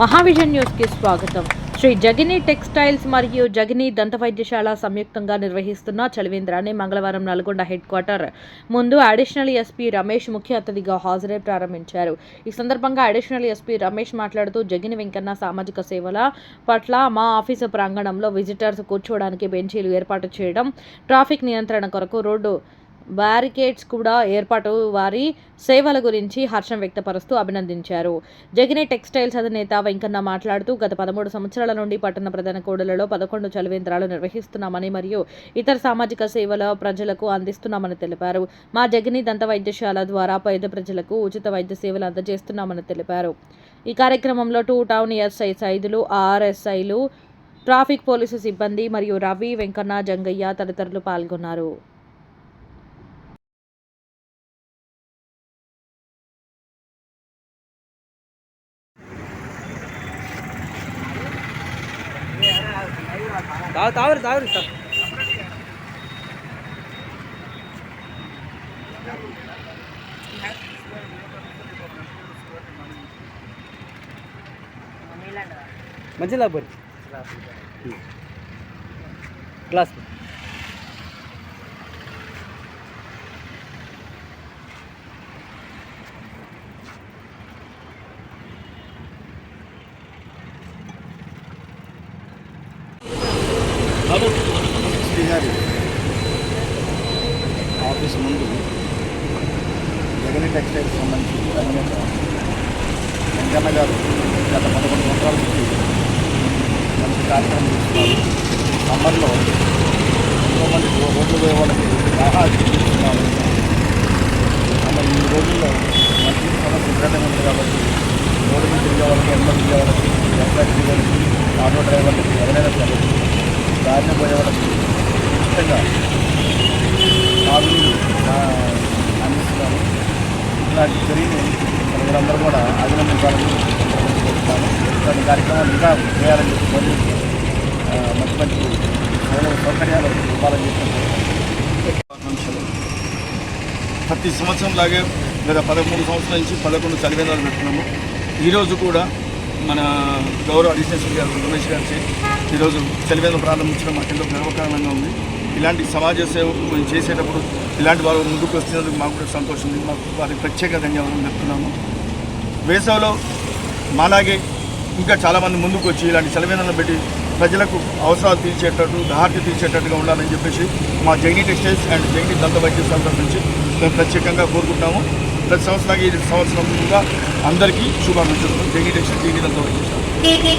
మహావిజన్ న్యూస్కి స్వాగతం. శ్రీ జగిని టెక్స్టైల్స్ మరియు జగిని దంత వైద్యశాల సంయుక్తంగా నిర్వహిస్తున్న చలివేంద్రాన్ని మంగళవారం నల్గొండ హెడ్ క్వార్టర్ ముందు అడిషనల్ ఎస్పీ రమేష్ ముఖ్య అతిథిగా హాజరై ప్రారంభించారు. ఈ సందర్భంగా అడిషనల్ ఎస్పీ రమేష్ మాట్లాడుతూ జగిని వెంకన్న సామాజిక సేవల పట్ల మా ఆఫీసు ప్రాంగణంలో విజిటర్స్ కూర్చోవడానికి బెంచీలు ఏర్పాటు చేయడం ట్రాఫిక్ నియంత్రణ కొరకు రోడ్డు బ్యారికేడ్స్ కూడా ఏర్పాటు వారి సేవల గురించి హర్షం వ్యక్తపరుస్తూ అభినందించారు. జగిని టెక్స్టైల్స్ అధినేత వెంకన్న మాట్లాడుతూ గత పదమూడు సంవత్సరాల నుండి పట్టణ ప్రధాన కోడలలో పదకొండు చలివేంద్రాలు నిర్వహిస్తున్నామని మరియు ఇతర సామాజిక సేవల ప్రజలకు అందిస్తున్నామని తెలిపారు. మా జగిని దంత వైద్యశాల ద్వారా పేద ప్రజలకు ఉచిత వైద్య సేవలు అందజేస్తున్నామని తెలిపారు. ఈ కార్యక్రమంలో టూ టౌన్ ఎస్ఐ సైదులు ఆర్ఎస్ఐలు ట్రాఫిక్ పోలీసు సిబ్బంది మరియు రవి వెంకన్న జంగయ్య తదితరులు పాల్గొన్నారు. ತಾವ್ ತಾವ್ರಿ ತಾವ್ರಿ ಸರ್ ಮಂಜಿಲ್ಲ ಬರ್ರಿ ಕ್ಲಾಸ್ గ్లాస్ శ్రీగారి ఆఫీస్ ముందు జగన్ టెక్స్టైల్స్ సంబంధించి అధినేత వెంకన్న గారు గత పదకొండు సంవత్సరాల నుంచి మంచి కార్యక్రమం చేస్తున్నారు సమ్మర్లో ఎంతోమంది రో- రోడ్లు పోయే వాళ్ళకి ఆహారం చూపిస్తున్నారు మరి ఈ రోజుల్లో కార్యక్రమాలు ఇంకా చేయాలని చెప్పి కోరి, మంచి మంచి సౌకర్యాలు ఇవ్వాలని చెప్పి ప్రతి సంవత్సరం లాగే గత పదమూడు సంవత్సరాల నుంచి పదకొండు చలివేదాలు పెడుతున్నాము. ఈరోజు కూడా మన గౌరవ అడిషనల్ గారు రమేష్ గారి ఈరోజు చలివేదలు ప్రారంభించడం మాకు ఎంతో గర్వకారణంగా ఉంది. ఇలాంటి సమాజ సేవ మేము చేసేటప్పుడు ఇలాంటి వారు ముందుకు వస్తున్నందుకు మాకు కూడా సంతోషం ఉంది. మాకు వారికి ప్రత్యేక ధన్యవాదాలు చెప్తున్నాము. వేసవిలో మాలాగే ఇంకా చాలామంది ముందుకు వచ్చి ఇలాంటి సెలవేదనలు పెట్టి ప్రజలకు అవసరాలు తీర్చేటట్టు దాహార్తి తీర్చేటట్టుగా ఉండాలని చెప్పేసి మా జైని టెక్స్టైల్స్ అండ్ జైని దంత వైద్య తరఫు నుంచి మేము ప్రత్యేకంగా కోరుకుంటాము ప్రతి సంవత్సరానికి ఈ సంవత్సరం అందరికీ శుభాకాంక్షలు. జైని టెక్స్టైల్ జైని దంత వైద్య